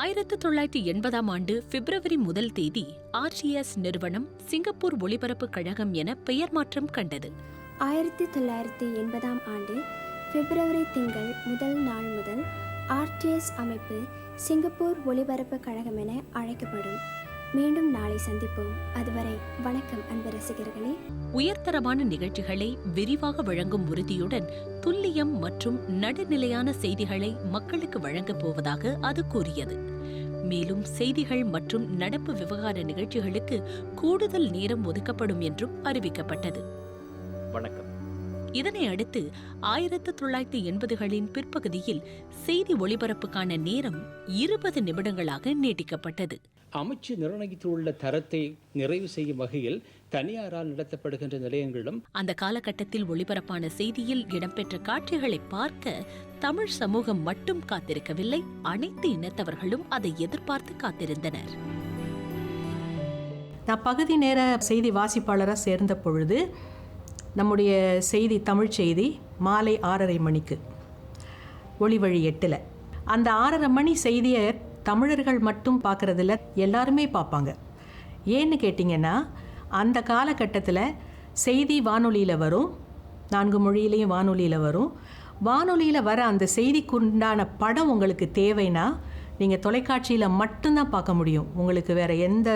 ஆயிரத்து தொள்ளாயிரத்தி எண்பதாம் ஆண்டு பிப்ரவரி முதல் தேதி ஆர்டிஎஸ் நிறுவனம் சிங்கப்பூர் ஒளிபரப்பு கழகம் என பெயர் மாற்றம் கண்டது. ஆயிரத்தி தொள்ளாயிரத்தி எண்பதாம் ஆண்டு பிப்ரவரி திங்கள் முதல் நாள் முதல் ஆர்டிஎஸ் அமைப்பு சிங்கப்பூர் ஒலிபரப்பு கழகம் என அழைக்கப்படும். மீண்டும் நாளை சந்திப்போம். அதுவரை வணக்கம் அன்பு ரசிகர்களே. உயர்தரமான நிகழ்ச்சிகளை விரிவாக வழங்கும் உறுதியுடன் துல்லியம் மற்றும் நடுநிலையான செய்திகளை மக்களுக்கு வழங்கப் போவதாக அது கூறியது. மேலும் செய்திகள் மற்றும் நடப்பு விவகார நிகழ்ச்சிகளுக்கு கூடுதல் நேரம் ஒதுக்கப்படும் என்றும் அறிவிக்கப்பட்டது. வணக்கம். இதனை அடுத்து ஆயிரத்து தொள்ளாயிரத்தி எண்பதுகளின் பிற்பகுதியில் செய்தி ஒளிபரப்புக்கான நேரம் இருபது நிமிடங்களாக நீட்டிக்கப்பட்டது. அமைச்சு நிர்ணயித்துள்ள தரத்தை நிறைவு செய்யும் வகையில் தனியாரால் நடத்தப்படுகின்ற நிலையங்களிலும் அந்த காலகட்டத்தில் ஒளிபரப்பான செய்தியில் இடம்பெற்ற காட்சிகளை பார்க்க தமிழ் சமூகம் மட்டும் காத்திருக்கவில்லை. அனைத்து இனத்தவர்களும் அதை எதிர்பார்த்து காத்திருந்தனர். நான் பகுதி நேர செய்தி வாசிப்பாளராக சேர்ந்த பொழுது நம்முடைய செய்தி தமிழ் செய்தி மாலை ஆறரை மணிக்கு ஒளிவழி எட்டில். அந்த ஆறரை மணி செய்தியை தமிழர்கள் மட்டும் பார்க்குறதில்ல எல்லாருமே பார்ப்பாங்க. ஏன்னு கேட்டிங்கன்னா அந்த காலகட்டத்தில் செய்தி வானொலியில் வரும் நான்கு மொழியிலையும் வானொலியில் வரும். வானொலியில் வர அந்த செய்திக்குண்டான படம் உங்களுக்கு தேவைன்னா நீங்கள் தொலைக்காட்சியில் மட்டும்தான் பார்க்க முடியும். உங்களுக்கு வேறு எந்த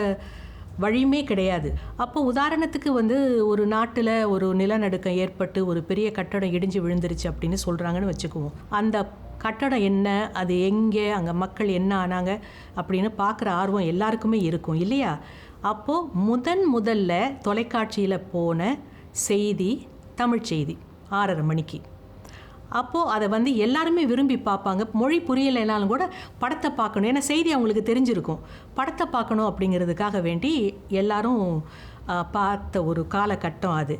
வழியுமே கிடையாது. அப்போ உதாரணத்துக்கு வந்து ஒரு நாட்டில் ஒரு நிலநடுக்கம் ஏற்பட்டு ஒரு பெரிய கட்டடம் இடிஞ்சு விழுந்துருச்சு அப்படின்னு சொல்கிறாங்கன்னு வச்சுக்குவோம். அந்த கட்டடம் என்ன? அது எங்கே? அங்கே மக்கள் என்ன ஆனாங்க? அப்படின்னு பார்க்குற ஆர்வம் எல்லாருக்குமே இருக்கும் இல்லையா? அப்போது முதன் முதல்ல தொலைக்காட்சியில் போன செய்தி தமிழ் செய்தி ஆறரை மணிக்கு. அப்போது அதை வந்து எல்லாருமே விரும்பி பார்ப்பாங்க. மொழி புரியலைனாலும் கூட படத்தை பார்க்கணும். ஏன்னா செய்தி அவங்களுக்கு தெரிஞ்சிருக்கும். படத்தை பார்க்கணும் அப்படிங்கிறதுக்காக வேண்டி எல்லாரும் பார்த்த ஒரு காலகட்டம் அது.